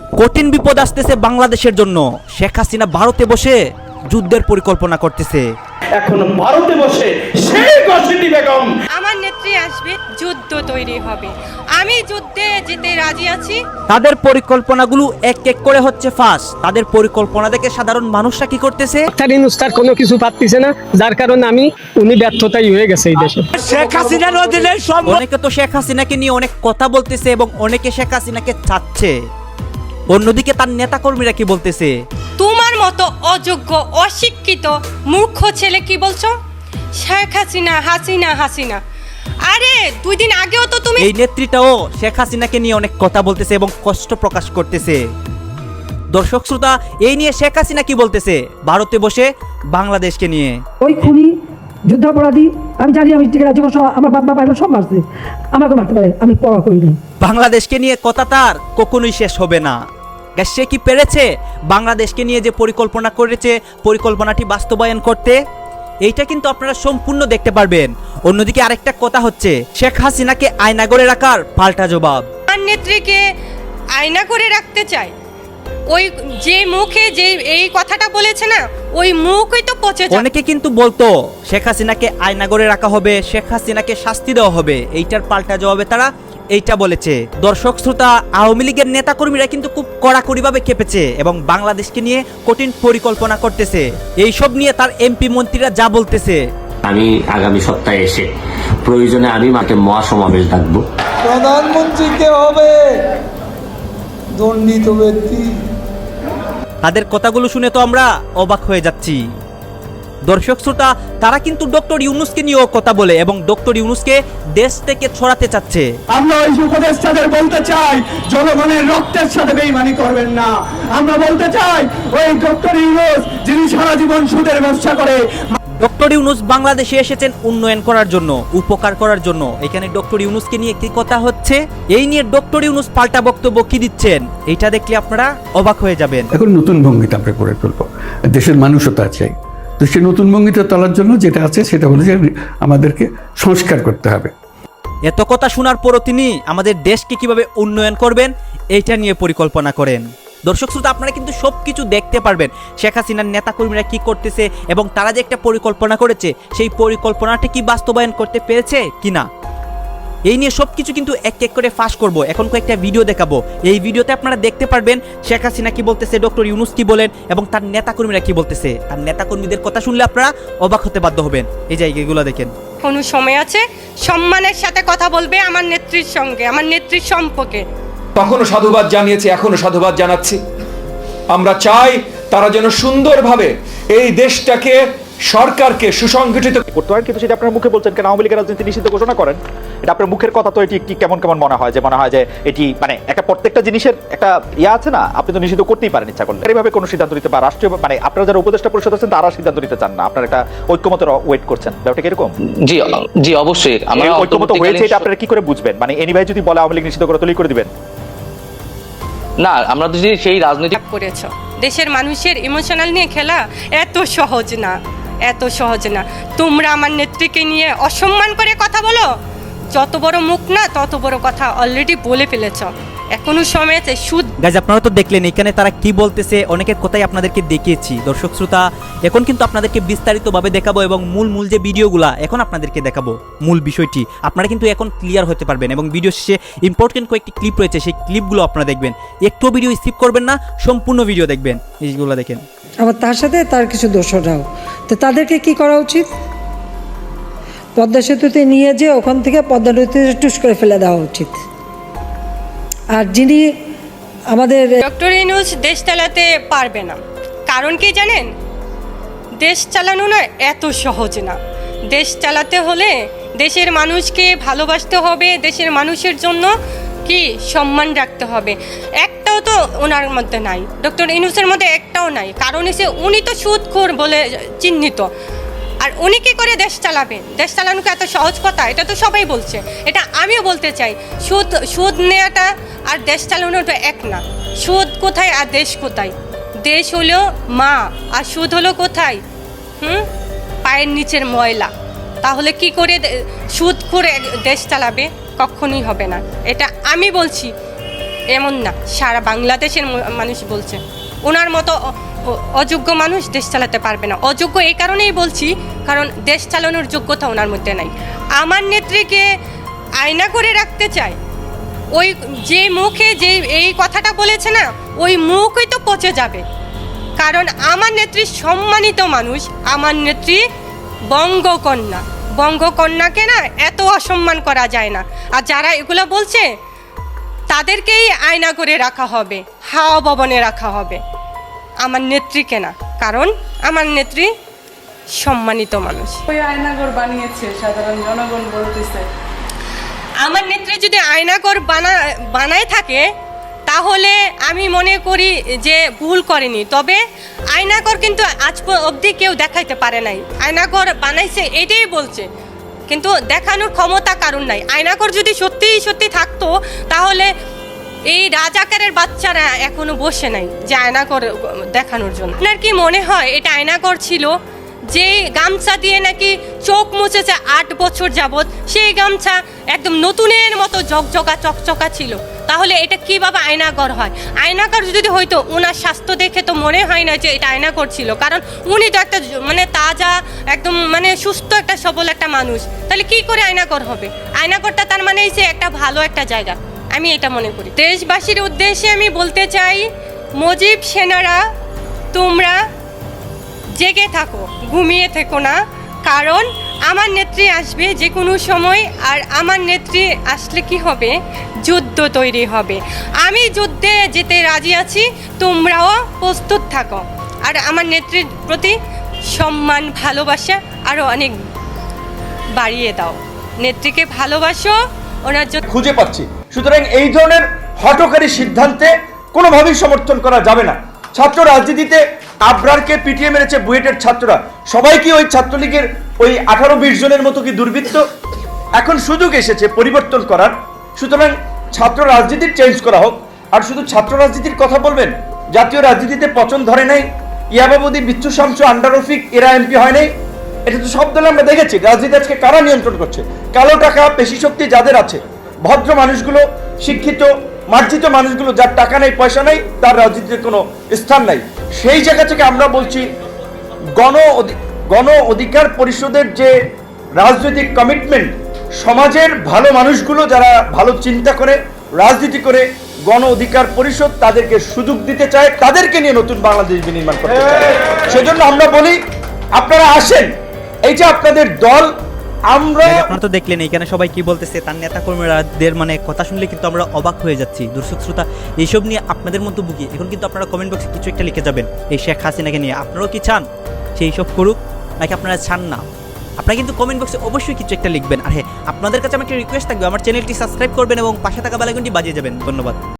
কঠিন বিপদ আসতেছে বাংলাদেশের জন্য। শেখ হাসিনা ভারতে বসে যুদ্ধের পরিকল্পনা করতেছে। এখন ভারতে বসে শেখ অসিটি বেগম। আমার নেত্রী আসবে যুদ্ধ তৈরি হবে। আমি যুদ্ধে যেতে রাজি আছি। তাদের পরিকল্পনাগুলো এক এক করে হচ্ছে ফাঁস। তাদের পরিকল্পনা দেখে সাধারণ মানুষরা কি করতেছে? ডাক্তার ইনুস তার কোনো কিছু পাচ্ছিছে না যার কারণে আমি উনি ব্যর্থতাই হয়ে গেছে এই দেশে। অনেকে তো শেখ হাসিনাকে নিয়ে অনেক কথা বলতেছে এবং অনেকে শেখ হাসিনাকে চাচ্ছে। অন্যদিকে তার নেতাকর্মীরা কি বলতেছে? তোমার মতো অযোগ্য অশিক্ষিত মূর্খ ছেলে কি বলছো? শেখ হাসিনা হাসিনা হাসিনা। আরে দুই দিন আগেও তো তুমি এই নেত্রীটাও শেখ হাসিনাকে নিয়ে অনেক কথা বলতেছে এবং কষ্ট প্রকাশ করতেছে। দর্শক শ্রোতা এই নিয়ে শেখ হাসিনা কি বলতেছে? ভারতে বসে বাংলাদেশকে নিয়ে। ওই খুনি যুদ্ধাপরাধী আমি জানি আমি ঠিক আছে সব আমার বাপ বাবা সব মারছে। আমাকে মারতে পারে আমি পড়া করিনি বাংলাদেশকে নিয়ে কথা তার কখনোই শেষ হবে না। গ্যাস সে কি পেরেছে? বাংলাদেশকে নিয়ে যে পরিকল্পনা করেছে পরিকল্পনাটি বাস্তবায়ন করতে এইটা কিন্তু আপনারা সম্পূর্ণ দেখতে পারবেন। অন্যদিকে আরেকটা কথা হচ্ছে শেখ হাসিনাকে আয়না করে রাখার পাল্টা জবাব। আমার নেত্রীকে আয়না করে রাখতে চাই ওই যে মুখে যে এই কথাটা বলেছে না ওই মুখই তো পচে অনেকে কিন্তু বলতো শেখ হাসিনাকে আয়না করে রাখা হবে শেখ হাসিনাকে শাস্তি দেওয়া হবে। এইটার পাল্টা জবাবে তারা এইটা বলেছে। দর্শক শ্রোতা আওয়ামী লীগের নেতাকর্মীরা কিন্তু খুব কড়াকড়িভাবে খেপেছে এবং বাংলাদেশকে নিয়ে কঠিন পরিকল্পনা করতেছে। এইসব নিয়ে তার এমপি মন্ত্রীরা যা বলতেছে। আমি আগামী সপ্তাহে এসে প্রয়োজনে আমি মাকে মহাসমাবেশ ডাকবো। প্রধানমন্ত্রী কে হবে দণ্ডিত ব্যক্তি। তাদের কথাগুলো শুনে তো আমরা অবাক হয়ে যাচ্ছি। দর্শক শ্রোতা তারা কিন্তু ডক্টর ইউনুসকে নিয়েও কথা বলে এবং ডক্টর ইউনুসকে দেশ থেকে ছড়াতে চাচ্ছে। আমরা ওই উপদেষ্টাদের বলতে চাই জনগণের রক্তের সাথে বেইমানি করবেন না। আমরা বলতে চাই ওই ডক্টর ইউনুস যিনি সারা জীবন সুদের ব্যবসা করে ডক্টর ইউনুস বাংলাদেশে এসেছেন উন্নয়ন করার জন্য উপকার করার জন্য। এখানে ডক্টর ইউনুসকে নিয়ে কি কথা হচ্ছে? এই নিয়ে ডক্টর ইউনুস পাল্টা বক্তব্য কি দিচ্ছেন? এটা দেখলে আপনারা অবাক হয়ে যাবেন। এখন নতুন ভঙ্গিতে আমরা করে তুলব। দেশের মানুষতা চাই। তো সে নতুন ভঙ্গিতে তোলার জন্য যেটা আছে সেটা হলো যে আমাদেরকে সংস্কার করতে হবে। এত কথা শোনার পরও তিনি আমাদের দেশকে কীভাবে উন্নয়ন করবেন, এইটা নিয়ে পরিকল্পনা করেন। দর্শক শ্রোতা, আপনারা কিন্তু সব কিছু দেখতে পারবেন। শেখ হাসিনার নেতাকর্মীরা কি করতেছে এবং তারা যে একটা পরিকল্পনা করেছে, সেই পরিকল্পনাটা কি বাস্তবায়ন করতে পেরেছে কিনা? এই নিয়ে সব কিছু কিন্তু এক এক করে ফাঁস করব। এখন কয়েকটা ভিডিও দেখাবো। এই ভিডিওতে আপনারা দেখতে পারবেন শেখ হাসিনা কি বলতেছে ডক্টর ইউনুস কি বলেন এবং তার নেতাকর্মীরা কি বলতেছে। তার নেতাকর্মীদের কথা শুনলে আপনারা অবাক হতে বাধ্য হবেন। এই জায়গাগুলো দেখেন। কোনো সময় আছে? সম্মানের সাথে কথা বলবে আমার নেত্রীর সঙ্গে আমার নেত্রীর সম্পর্কে। তখনও সাধুবাদ জানিয়েছি এখনও সাধুবাদ জানাচ্ছি। আমরা চাই তারা যেন সুন্দরভাবে এই দেশটাকে সরকারকে সুসংগঠিত করতে হয় কিন্তু সেটা আপনার মুখে বলছেন কেন? আওয়ামী লীগের রাজনীতি নিষিদ্ধ ঘোষণা করেন। এটা আপনার মুখের কথা তো এটি একটি কেমন কেমন মনে হয়? যে মনে হয় যে এটি মানে একটা প্রত্যেকটা জিনিসের একটা ইয়ে আছে না? আপনি তো নিষিদ্ধ করতেই পারেন ইচ্ছা করলে। এইভাবে কোনো সিদ্ধান্ত নিতে বা রাষ্ট্রীয় মানে আপনারা যারা উপদেষ্টা পরিষদ আছেন তারা সিদ্ধান্ত নিতে চান না। আপনার একটা ঐক্যমত ওয়েট করছেন। ব্যাপারটা কি এরকম? জি জি অবশ্যই। এই ঐক্যমত হয়েছে এটা আপনারা কি করে বুঝবেন? মানে এনি ভাই যদি বলে আওয়ামী লীগ নিষিদ্ধ করে তৈরি করে দিবেন। না আমরা যদি সেই রাজনৈতিক করেছ। দেশের মানুষের ইমোশনাল নিয়ে খেলা এত সহজ না। এত সহজ না। তোমরা আমার নেত্রীকে নিয়ে অসম্মান করে কথা বলো? যত বড় মুখ না তত বড় কথা অলরেডি বলে ফেলেছ। এখনও সময় আছে সুদ গাইজ আপনারা তো দেখলেন এখানে তারা কি বলতেছে অনেকের কথাই আপনাদেরকে দেখিয়েছি। দর্শক শ্রোতা এখন কিন্তু আপনাদেরকে বিস্তারিতভাবে দেখাবো এবং মূল মূল যে ভিডিওগুলা এখন আপনাদেরকে দেখাবো মূল বিষয়টি। আপনারা কিন্তু এখন ক্লিয়ার হতে পারবেন এবং ভিডিও শেষে ইম্পর্টেন্ট কয়েকটি ক্লিপ রয়েছে সেই ক্লিপগুলো আপনারা দেখবেন। একটু ভিডিও স্কিপ করবেন না সম্পূর্ণ ভিডিও দেখবেন। এইগুলো দেখেন। আবার তার সাথে তার কিছু দোষরাও তো তাদেরকে কি করা উচিত? পদ্মা সেতুতে নিয়ে যে ওখান থেকে পদ্মা নদীতে টুস করে ফেলে দেওয়া উচিত। আর যিনি আমাদের ডক্টর ইনুস দেশ চালাতে পারবে না। কারণ কি জানেন? দেশ চালানো না এত সহজ না। দেশ চালাতে হলে দেশের মানুষকে ভালোবাসতে হবে, দেশের মানুষের জন্য কি সম্মান রাখতে হবে। একটাও তো ওনার মধ্যে নাই। ডক্টর ইনুসের মধ্যে একটাও নাই। কারণ এসে উনি তো সুদখোর বলে চিহ্নিত। আর উনি কি করে দেশ চালাবেন? দেশ চালানো এত সহজ কথা? এটা তো সবাই বলছে। এটা আমিও বলতে চাই, সুদ সুদ নেওয়াটা আর দেশ চালানোটা এক না। সুদ কোথায় আর দেশ কোথায়? দেশ হলো মা, আর সুদ হলো কোথায়? হুম? পায়ের নিচের ময়লা। তাহলে কি করে সুদ করে দেশ চালাবে? কখনোই হবে না। এটা আমি বলছি, এমন না। সারা বাংলাদেশের মানুষ বলছে। ওনার মতো অযোগ্য মানুষ দেশ চালাতে পারবে না। অযোগ্য এই কারণেই বলছি, কারণ দেশ চালানোর যোগ্যতা ওনার মধ্যে নাই। আমার নেত্রীকে আয়না করে রাখতে চায়, ওই যে মুখে যে এই কথাটা বলেছে না, ওই মুখই তো পচে যাবে। কারণ আমার নেত্রী সম্মানিত মানুষ, আমার নেত্রী বঙ্গকন্যা। বঙ্গকন্যাকে না এত অসম্মান করা যায় না। আর যারা এগুলো বলছে, তাদেরকেই আয়না করে রাখা হবে, হাওয়া ভবনে রাখা হবে। আমার নেত্রীকে না কারণ আমার নেত্রী সম্মানিত মানুষ। ওই আয়নাগর বানিয়েছে সাধারণ জনগণ বলতেছে। আমার নেত্রী যদি আয়নাকর বানা বানায় থাকে তাহলে আমি মনে করি যে ভুল করেনি। তবে আয়নাকর কিন্তু আজ অবধি কেউ দেখাইতে পারে নাই। আয়নাকর বানাইছে এটাই বলছে। কিন্তু দেখানোর ক্ষমতা কারণ নাই? আয়নাকর যদি সত্যিই সত্যি থাকতো তাহলে এই রাজাকারের বাচ্চারা এখনও বসে নাই যে আয়না আয়নাকর দেখানোর জন্য। আপনার কি মনে হয় এটা আয়নাকর ছিল? যে গামছা দিয়ে নাকি চোখ মুছেছে আট বছর যাবৎ, সেই গামছা একদম নতুনের মতো জকজকা চকচকা ছিল। তাহলে এটা কীভাবে আয়নাগর হয়? আয়নাগর যদি হয়তো ওনার স্বাস্থ্য দেখে তো মনে হয় না যে এটা আয়নাগর ছিল। কারণ উনি তো একটা মানে তাজা, একদম মানে সুস্থ একটা সবল একটা মানুষ। তাহলে কি করে আয়নাগর হবে? আয়নাগরটা তার মানে হচ্ছে একটা ভালো একটা জায়গা। আমি এটা মনে করি। দেশবাসীর উদ্দেশ্যে আমি বলতে চাই, মজিব সেনারা, তোমরা জেগে থাকো, ঘুমিয়ে থেকো না। কারণ আমার নেত্রী আসবে যে কোনো সময়, আর আমার নেত্রী আসলে কি হবে? যুদ্ধ তৈরি হবে। আমি যুদ্ধে যেতে রাজি আছি, তোমরাও প্রস্তুত থাকো। আর আমার নেত্রীর প্রতি সম্মান, ভালোবাসা আরও অনেক বাড়িয়ে দাও। নেত্রীকে ভালোবাসো ওনার জন্য খুঁজে পাচ্ছি। সুতরাং এই ধরনের হটকারী সিদ্ধান্তে কোনোভাবেই সমর্থন করা যাবে না। ছাত্র রাজনীতিতে আবরারকে পিটিয়ে মেরেছে বুয়েটের ছাত্ররা। সবাই কি ওই ছাত্রলীগের ওই আঠারো বিশ জনের মতো কি দুর্বৃত্ত? এখন সুযোগ এসেছে পরিবর্তন করার। সুতরাং ছাত্র রাজনীতির চেঞ্জ করা হোক। আর শুধু ছাত্র রাজনীতির কথা বলবেন? জাতীয় রাজনীতিতে পচন ধরে নাই। ইয়াবাবতী বিচ্ছু শামসু আন্ডার রফিক এরা এমপি হয় নাই। এটা তো সব দলে আমরা দেখেছি। রাজনীতি আজকে কারা নিয়ন্ত্রণ করছে? কালো টাকা পেশি শক্তি যাদের আছে ভদ্র মানুষগুলো শিক্ষিত মার্জিত মানুষগুলো যার টাকা নেই পয়সা নেই তার রাজনীতিতে কোনো স্থান নাই। সেই জায়গা থেকে আমরা বলছি গণ গণ অধিকার পরিষদের যে রাজনৈতিক কমিটমেন্ট সমাজের ভালো মানুষগুলো যারা ভালো চিন্তা করে রাজনীতি করে গণ অধিকার পরিষদ তাদেরকে সুযোগ দিতে চায় তাদেরকে নিয়ে নতুন বাংলাদেশ বিনির্মাণ করতে চায়। সেজন্য আমরা বলি আপনারা আসেন এই যে আপনাদের দল, আমরা আপনারা তো দেখলেন এখানে সবাই কি বলতেছে, তার নেতা মানে কথা শুনলে কিন্তু আমরা অবাক হয়ে যাচ্ছি। দর্শক, শ্রোতা, এইসব নিয়ে আপনাদের মন্তব্য কি এখন কিন্তু আপনারা কমেন্ট বক্সে কিছু একটা লিখে যাবেন, এই শেখ হাসিনাকে নিয়ে। আপনারাও কি চান সেই সব করুক, নাকি আপনারা চান না? আপনারা কিন্তু কমেন্ট বক্সে অবশ্যই কিছু একটা লিখবেন। আর হ্যাঁ আপনাদের কাছে আমার একটা রিকোয়েস্ট থাকবে, আমার চ্যানেলটি সাবস্ক্রাইব করবেন এবং পাশে থাকা বেলাগুনটি বাজিয়ে যাবেন। ধন্যবাদ।